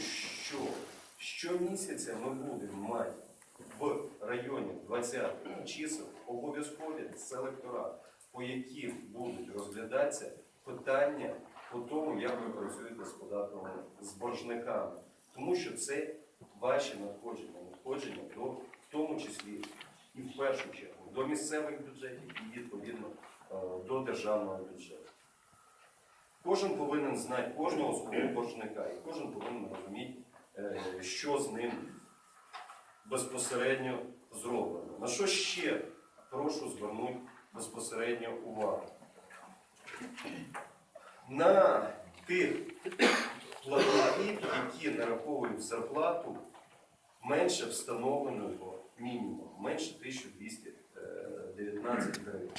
що щомісяця ми будемо мати в районі 20 чисел обов'язкові селектора, по яким будуть розглядатися питання по тому, як ви працюєте з податками, з боржниками. Тому що це ваші надходження, надходження до, в тому числі і в першу чергу до місцевих бюджетів і відповідно е, до державного бюджету. Кожен повинен знати кожного свого боржника, і кожен повинен розуміти, е, що з ним безпосередньо зроблено. На що ще прошу звернути безпосередньо увагу? На тих платників, які нараховують зарплату менше встановленого мінімуму, менше 1219 гривень.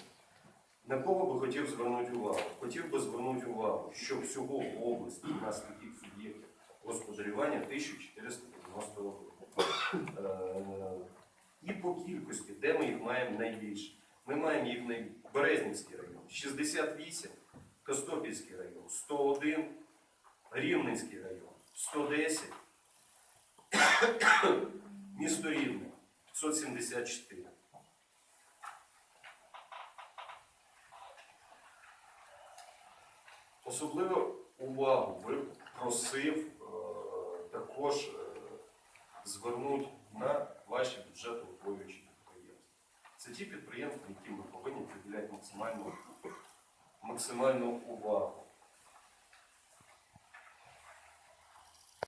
На кого би хотів звернути увагу? Хотів би звернути увагу, що всього в області у нас таких суб'єктів господарювання 1491. Е, І по кількості, де ми їх маємо найбільше. Ми маємо їх на Березнівський район 68, Костопільський район 101, Рівненський район 110, місто Рівне 574. Особливо увагу би просив е, також е, звернути на ваші бюджетоутворюючі підприємства. Це ті підприємства, яким ми повинні приділяти максимальну, максимальну увагу.